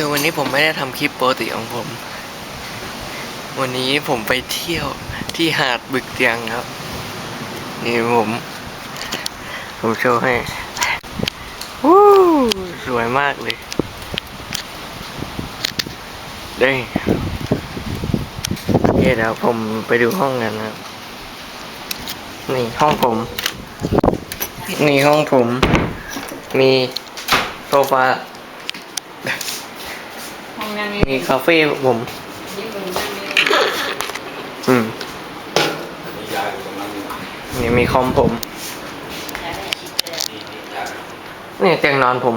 คือวันนี้ผมไม่ได้ทำคลิปปกติของผม วันนี้ผมไปเที่ยวที่หาดบึกเตียงครับ นี่ผม ผมโชว์ให้วู้สวยมากเลยเด้ยโอเคเดี๋ยวผมไปดูห้องกันนะครับ นี่ห้องผม นี่ห้องผม มีโซฟา มีคาเฟ่ผมนี่มึงนั่งนี่อืมนี่มีคอมผม นี่เตียงนอนผม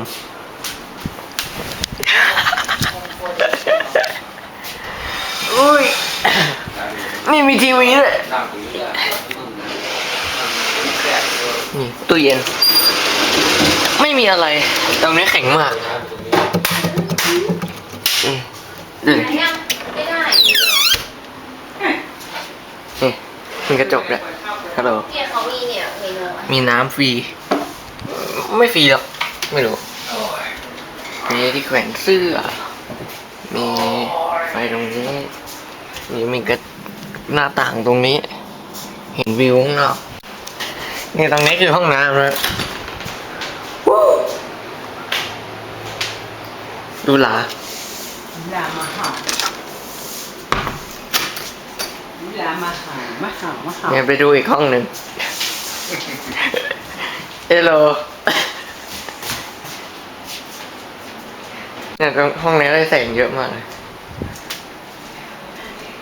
อุ้ย นี่มีทีวีด้วยนี่ตู้เย็น ไม่มีอะไรตรงนี้แข็งมากอืมดูดิ ไม่ได้ นี่มีกระจกด้วยฮัลโหล เนี่ยเขามีเนี่ยเมนูอะมีน้ำฟรี ไม่ฟรีหรอก ไม่รู้ มีที่แขวนเสื้อ มีไฟตรงนี้ มีมีกระหน้าต่างตรงนี้ เห็นวิวข้างนอก นี่ตรงนี้คือห้องน้ำนะวู้ดูหลาลามาหาลามาหามาหามาหาเนี่ยไปดูอีกห้องหนึ่ง เฮลโลเนี่ยตรงห้องนี้ได้แสงเยอะมากเลย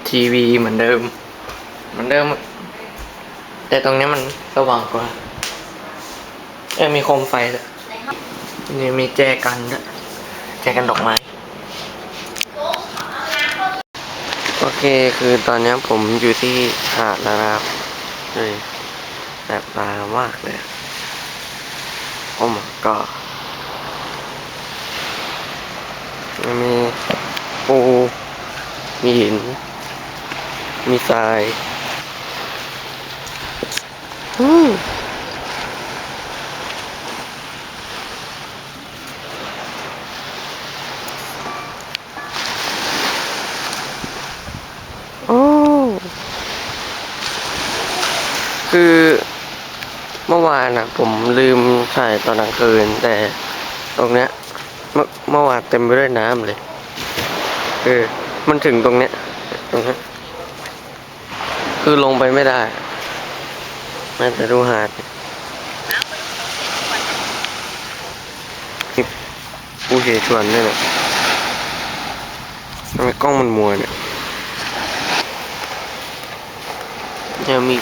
ทีวีเหมือนเดิม เหมือนเดิม แต่ตรงนี้มันสว่างกว่า เออมีโคมไฟด้วยนี่มีแจกันด้วยแจกันดอกไม้ โอเคคือตอนนี้ผมอยู่ที่หาดแล้วนะครับเลย แบบตามากเลยโอ้ my god มีปูมีหิน มีทรายอืมโอ้คือเมื่อ วานอะผมลืมถ่ายตอนกลางคืน แต่ตรงเนี้ยเมื่อเมื่อวานเต็มไปด้วยน้ำเลยเออมันถึงตรงเนี้ยตรงเนี้ยคือลงไปไม่ได้แม้แต่ดูหาดนี่ปูเฉชวนด้วยเนี่ยทำไมกล้องมันมัวเนี่ยเนี่ยมี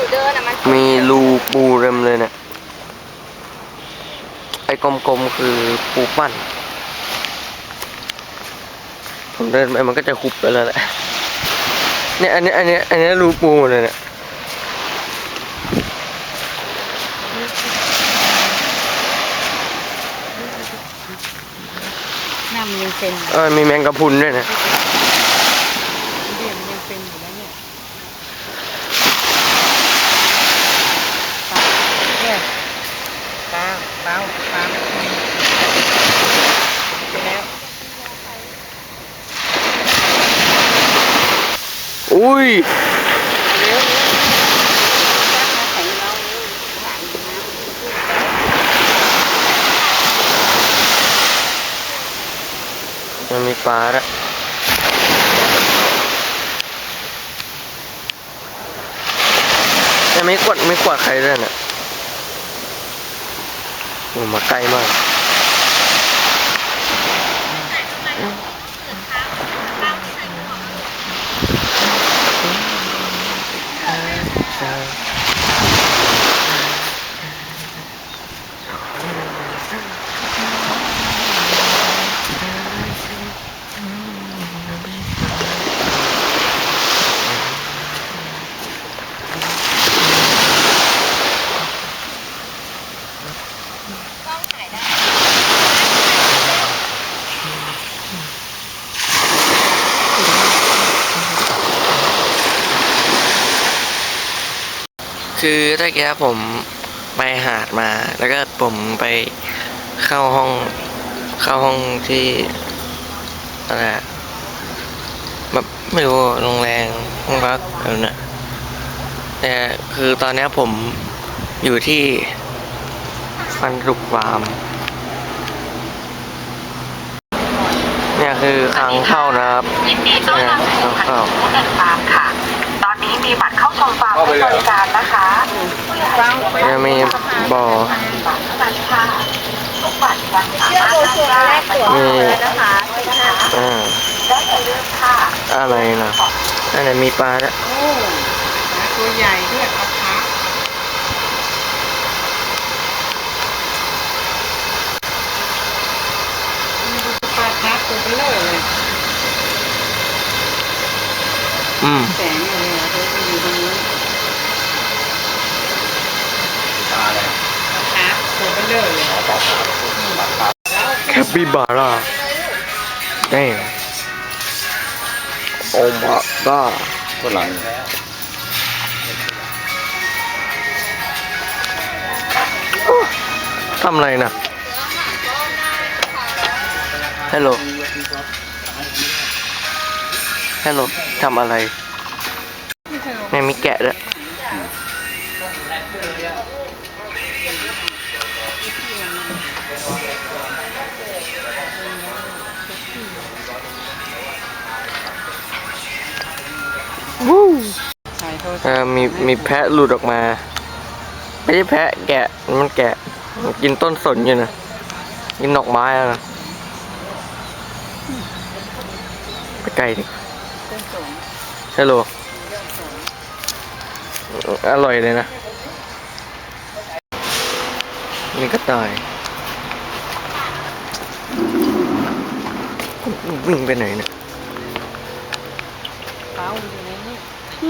นูเดินอะมันมีรูปูเต็มเลยเนี่ยไอ้กลมๆคือปูปั้น ผมเดินไปมันก็จะคุบไปแล้วแหละเนี่ยอันนี้อันนี้อันนี้รูปูหมดเลยเนี่ยหน้ามันยังเป็นอยู่เออมีแมงกะพรุนด้วยนะ เดี๋ยวมันยังเป็นอยู่แล้วเนี่ยเนี่ย เปล่าปลาเปล่าไปแล้วอุ้ยเร็วเร็วจักมาแข่งเราเร็วหวานอยู่นะมันมีปลาละแต่ไม่กดไม่กดใครด้วยนะ มาใกล้มาก คือตะกี้ผมไปหาดมา แล้วก็ผมไปเข้าห้อง เข้าห้องที่อะไรอะแบบไม่รู้ลงแรงรักแบบนั้นอะแต่คือตอนเนี้ยผมอยู่ที่ฟันสุกฟาร์มเนี่ยคือทางเข้านะครับยินดีต้อนรับสู่พันธุ์ผู้เดินฟาร์มค่ะตอนนี้ มีบัตรเข้าชมฟาร์มให้บริการนะคะฟังเนี่ยมีบ่อบัตรเท่านั้นค่ะทุกบัตรยังสาเชื่อมารโบถชัวร์แรกตั๋วมีเลยนะคะสิบห้าอ่าได้อย่าลืมค่ะอะไรนะอันไหนมีปลาแล้วยโอ้ปลาตัวใหญ่ด้วยปลาคับนี่ดูปลาคับตัวเบลอเลยอืม แสงเลยอะตัวที่อยู่ตรงนู้นปลาคั บตัวเบลอเลยแคปปิบาร่าแม่โอ้มาก้าฝรั่งทำอะไรนะฮัลโหลฮัลโหลทำอะไรเนี่มีแกะด้วย วู้ถ่โทรศัพท์เออมีมีแพะหลุดออกมา ไม่ใช่แพะแกะมันแกะมันกินต้นสนอยู่นะกินดอกไม้อะนะไปไกลดิต้นสนฮัลโหลอร่อยเลยนะ นี่ก็ตายวิ่งไปไหนเนี่ย เป้าอยู่ในนี้ เน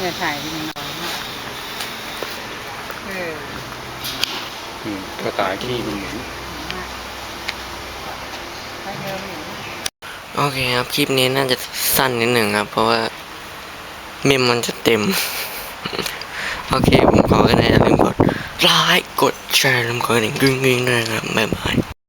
ี่ยถ่ายที่มันนอนมากเอออืมกระต่ายขี้มันเหม็นถ้าเยอะอยู่โอเคครับ คลิปนี้น่าจะสั้นนิดหนึ่งครับ เพราะว่าเมมมันจะเต็ม โอเค ผมขอแค่นั้นอย่าลืมกดไลค์กดแชร์ลืมกดกระดิ่งกริ๊งๆด้วยนะครับบ๊ายบาย